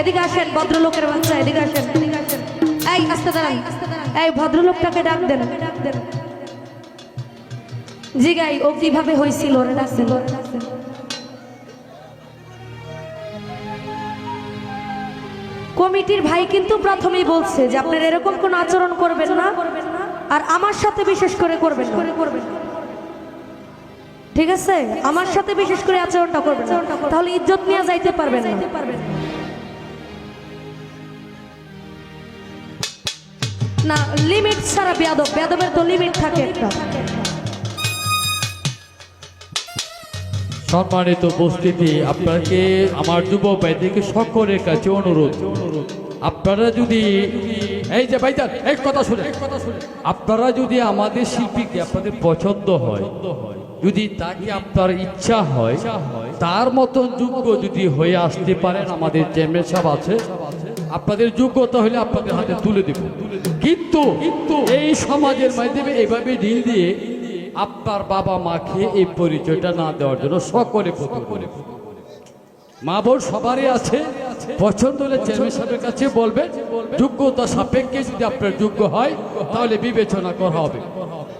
এদিকে আসেন, ভদ্রলোকের বাচ্চা, এদিকে আসেন। এই, আস্তে এই, ভদ্রলোকটাকে ডাক দেন। ও কীভাবে হয়েছিল কমিটির ভাই কিন্তু প্রথমেই বলছে যে আপনার এরকম কোন আচরণ করবেন না, আর আমার সাথে বিশেষ করে করবেন করে করবেন ঠিক আছে? আমার সাথে বিশেষ করে আচরণটা করবেন তাহলে ইজ্জত নিয়ে যাইতে পারবেন না। না লিমিট ছাড়া বেয়াদব, বেয়াদবের তো লিমিট থাকে একটা। সম্মানিত উপস্থিতি, আপনাকে, আমার যুব ভাইদেরকে সকলের কাছে অনুরোধ। আপনারা যদি, এই যে ভাইজান এই কথা শুনে। আপনারা যদি আমাদের শিল্পীকে আপনাদের পছন্দ হয়, যদি তাকে আপনার ইচ্ছা হয়, তার মতন যোগ্য যদি হয়ে আসতে পারেন, আমাদের চেয়ারম্যান সাহেব আছে। আপনাদের যোগ্যতা হলে আপনাদের হাতে তুলে দেব। কিন্তু এই সমাজের মাধ্যমে এইভাবে ঢিল দিয়ে আপনার বাবা মাকে এই পরিচয়টা না দেওয়ার জন্য সকলে করে মা বোন সবারই আছে। পছন্দ হলে চেয়ারম্যান সাহেবের কাছে বলবেন। যোগ্যতা সাপেক্ষে যদি আপনার যোগ্য হয়, তাহলে বিবেচনা করা হবে।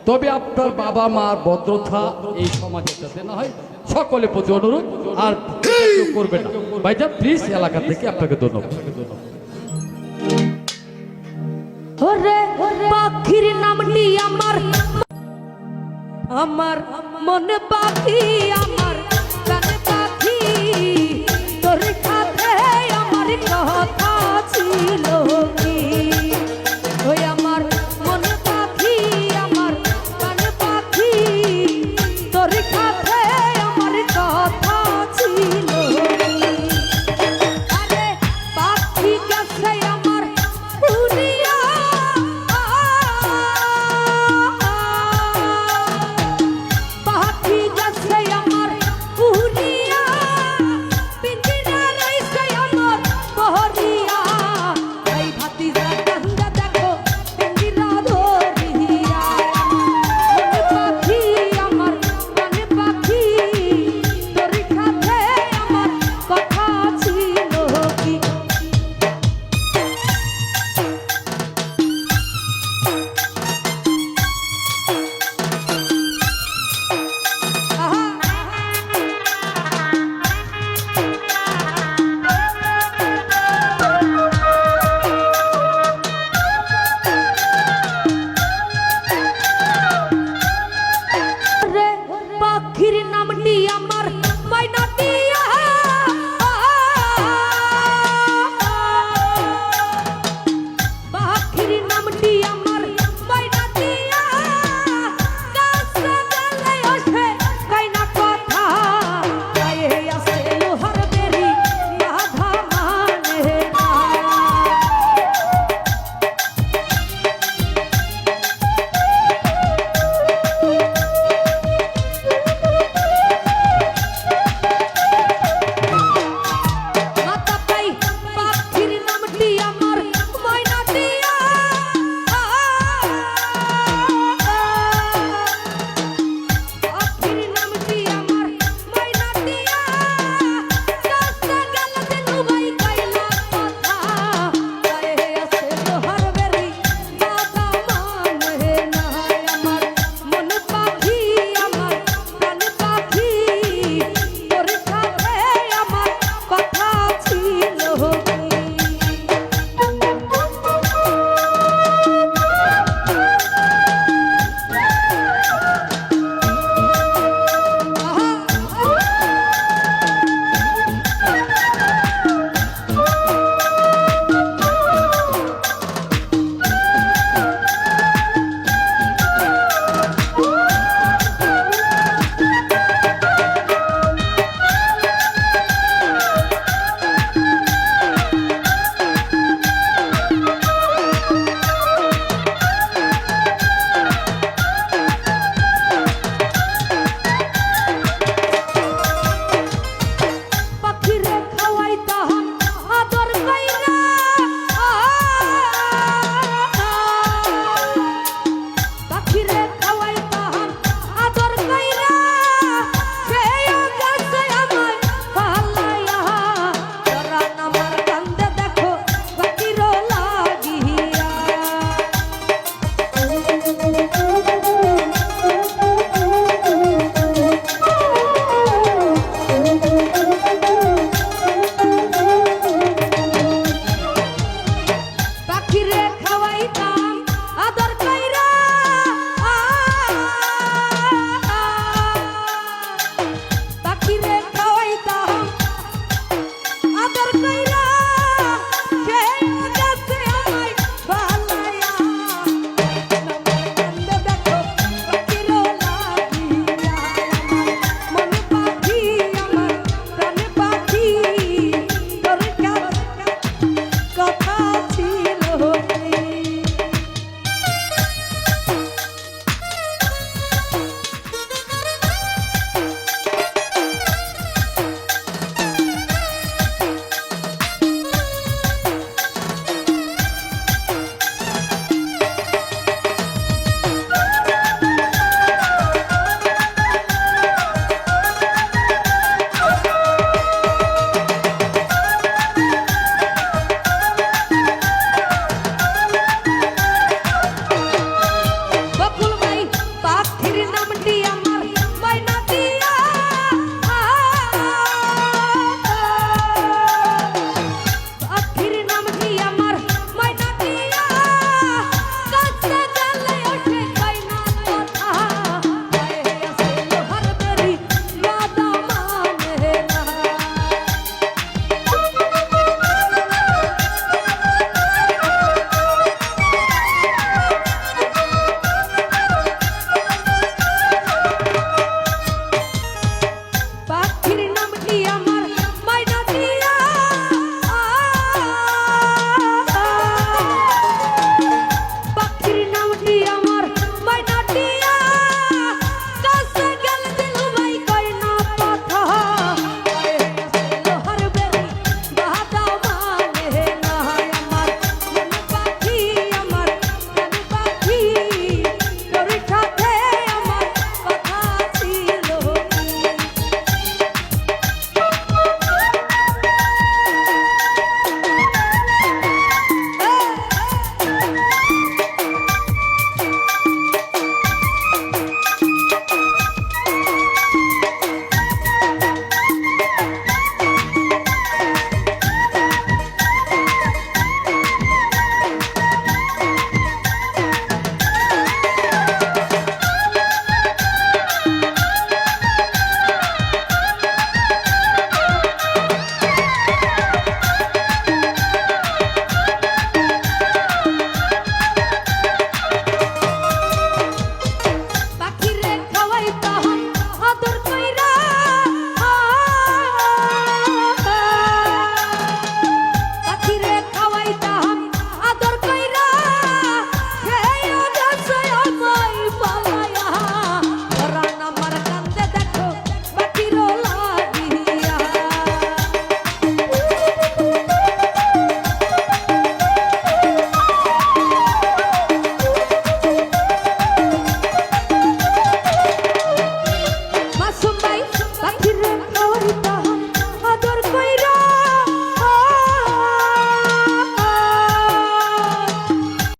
তবে আপনার বাবা মার ভদ্রতা এই সমাজের যাতে না হয়, সকলে প্রতি অনুরোধ আর কেউ করবেন না। ভাইটা প্লিজ এলাকা থেকে আপনাকে ধন্যবাদ। ওরে পাখির নামটি আমার। আমার মনে পাখি, আমার কানে পাখি। তোর সাথে আমার কথা ছিল।